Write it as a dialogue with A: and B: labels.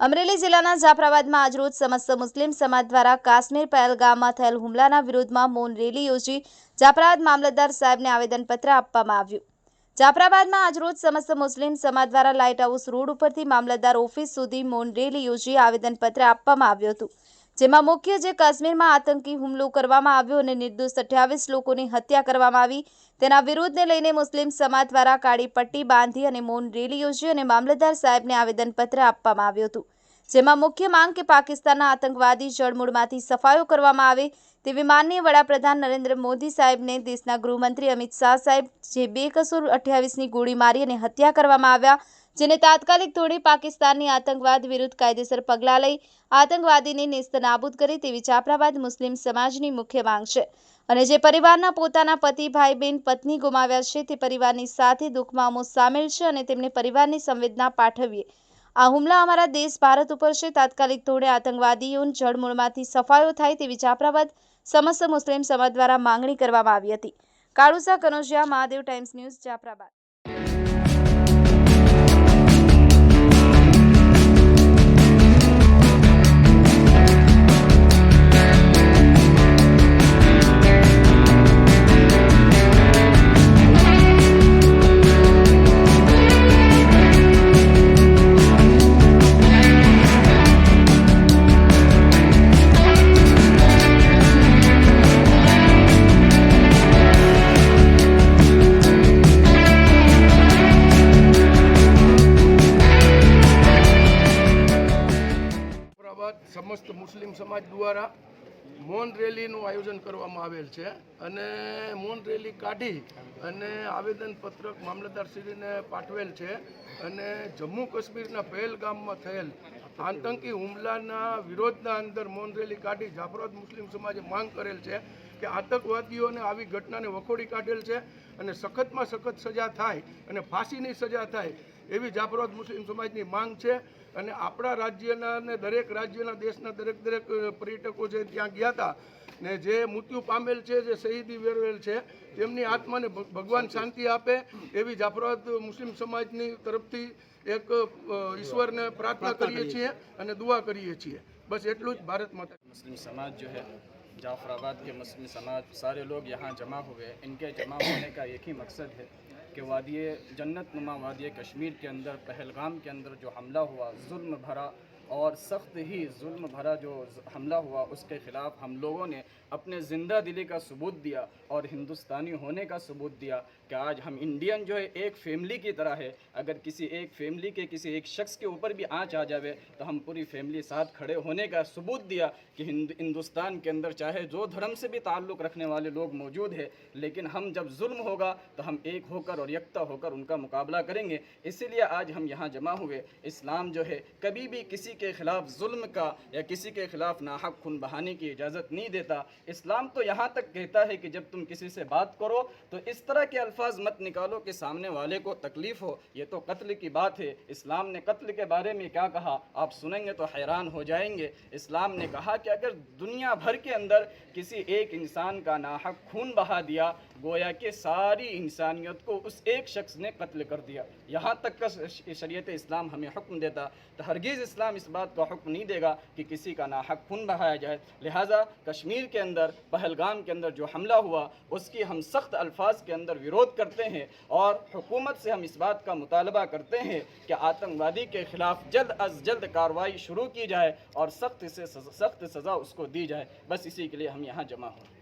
A: અમરેલી જિલ્લાના જાફરાબાદમાં આજરોજ સમસ્ત મુસ્લિમ સમાજ દ્વારા કાશ્મીર પહેલગામમાં થયેલ હુમલાના વિરોધમાં મૌન રેલી યોજી જાફરાબાદ મામલતદાર સાહેબને આવેદનપત્ર આપવામાં આવ્યું. જાફરાબાદમાં આજરોજ સમસ્ત મુસ્લિમ સમાજ દ્વારા લાઇટ હાઉસ રોડ ઉપરથી મામલતદાર ઓફિસ સુધી મૌન રેલી યોજી આવેદનપત્ર આપવામાં આવ્યું હતું. જેમાં મુખ્ય જે કાશ્મીરમાં આતંકી હુમલો કરવામાં આવ્યો અને નિર્દોષ અઠ્યાવીસ લોકોની હત્યા કરવામાં આવી. તેના વિરોધને લઈને મુસ્લિમ સમાજ દ્વારા કાળી પટ્ટી બાંધી અને મૌન રેલી યોજી અને મામલતદાર સાહેબને આવેદનપત્ર આપવામાં આવ્યું હતું. જેમાં મુખ્ય માંગ કે પાકિસ્તાનના આતંકવાદી જળમૂળમાંથી સફાયો કરવામાં આવે તેવી માનનીય વડાપ્રધાન નરેન્દ્ર મોદી સાહેબને દેશના ગૃહમંત્રી અમિત શાહ સાહેબ જે બેકસૂર અઠ્યાવીસની ગોળી મારી અને હત્યા કરવામાં આવ્યા જેને તાત્કાલિક તોડી પાકિસ્તાનની આતંકવાદ વિરુદ્ધ કાયદેસર પગલાં લઈ આતંકવાદીને નેસ્ત નાબૂદ કરે તેવી જાફરાબાદ મુસ્લિમ સમાજની મુખ્ય માંગ છે. અને જે પરિવારના પોતાના પતિ, ભાઈ બહેન પત્ની ગુમાવ્યા છે તે પરિવારની સાથે દુઃખમાં સામેલ છે અને તેમને પરિવારની સંવેદના પાઠવીએ. આ હુમલા અમારા દેશ, ભારત ઉપર છે. તાત્કાલિક ધોરણે આતંકવાદીઓને જળમૂળમાંથી સફાયો થાય તેવી જાફરાબાદ સમસ્ત મુસ્લિમ સમાજ દ્વારા માંગણી કરવામાં આવી હતી. Kalusa Kanojiya, Mahadev Times News, Jafrabad.
B: સમસ્ત મુસ્લિમ સમાજ દ્વારા મૌન રેલીનું આયોજન કરવામાં આવેલ છે અને મૌન રેલી કાઢી અને આવેદનપત્રક મામલતદારશ્રીને પાઠવેલ છે અને જમ્મુ કાશ્મીરના પહેલગામમાં થયેલ આતંકી હુમલાના વિરોધના અંદર મૌન રેલી કાઢી જાફરાબાદ મુસ્લિમ સમાજે માંગ કરેલ છે કે આતંકવાદીઓને આવી ઘટનાને વખોડી કાઢેલ છે અને સખતમાં સખત સજા થાય અને ફાંસીની સજા થાય એવી જાફરાબાદ મુસ્લિમ સમાજની માંગ છે અને આપણા રાજ્યના અને દરેક રાજ્યના દેશના દરેક દરેક અ, પર્યટકો છે ત્યાં ગયા હતા ને જે મૃત્યુ પામેલ છે જે શહીદી વેરવેલ છે તેમની આત્માને ભગ- ભગવાન શાંતિ આપે એવી જાફરાબાદ મુસ્લિમ સમાજની તરફથી એક અ, ઈશ્વરને પ્રાર્થના કરીએ છીએ અને દુઆ કરીએ છીએ બસ એટલું જ ભારત માતા
C: मुस्लिम समाज जो है जाफराबाद के मुस्लिम समाज सारे लोग यहाँ जमा हुए हैं इनके जमा होने का एक ही मकसद है کہ وادی جنت نما، وادی کشمیر کے اندر، پہلگام کے اندر جو حملہ ہوا، ظلم بھرا اور سخت ہی ظلم بھرا جو حملہ ہوا، اس کے خلاف ہم لوگوں نے اپنے زندہ دلی کا ثبوت دیا اور ہندوستانی ہونے کا ثبوت دیا کہ آج ہم انڈین جو ہے، ایک فیملی کی طرح ہے۔ اگر کسی ایک فیملی کے کسی ایک شخص کے اوپر بھی آنچ آ جاوے تو ہم پوری فیملی ساتھ کھڑے ہونے کا ثبوت دیا کہ ہندوستان کے اندر چاہے جو دھرم سے بھی تعلق رکھنے والے لوگ موجود ہے لیکن ہم جب ظلم ہوگا تو ہم ایک ہو کر اور یکتا ہو کر ان کا مقابلہ کریں گے۔ اسی لیے آج ہم یہاں جمع ہوئے۔ اسلام جو ہے، کبھی بھی کسی کے خلاف ظلم کا یا کسی کے خلاف ناحق خون بہانی کی اجازت نہیں دیتا، اسلام تو یہاں تک کہتا ہے کہ جب تم کسی سے بات کرو تو اس طرح کے الفاظ مت نکالو کہ سامنے والے کو تکلیف ہو۔ یہ تو قتل کی بات ہے۔ اسلام نے قتل کے بارے میں کیا کہا؟ آپ سنیں گے تو حیران ہو جائیں گے۔ اسلام نے کہا کہ اگر دنیا بھر کے اندر کسی ایک انسان کا ناحق خون بہا دیا، گویا کہ ساری انسانیت کو اس ایک شخص نے قتل کر دیا۔ یہاں تک کا شریعت اسلام ہمیں حکم دیتا۔ تو ہرگیز اسلام اس بات کا حکم نہیں دے گا کہ کسی کا ناحق خون بہایا جائے۔ لہٰذا کشمیر کے اندر، پہلگام کے اندر جو حملہ ہوا، اس کی ہم سخت الفاظ کے اندر ویروت کرتے ہیں اور حکومت سے ہم اس بات کا مطالبہ کرتے ہیں کہ آتنک وادی کے خلاف جلد از جلد کارروائی شروع کی جائے اور سخت سے سخت سزا اس کو دی جائے۔ بس اسی کے لیے ہم یہاں جمع ہوں۔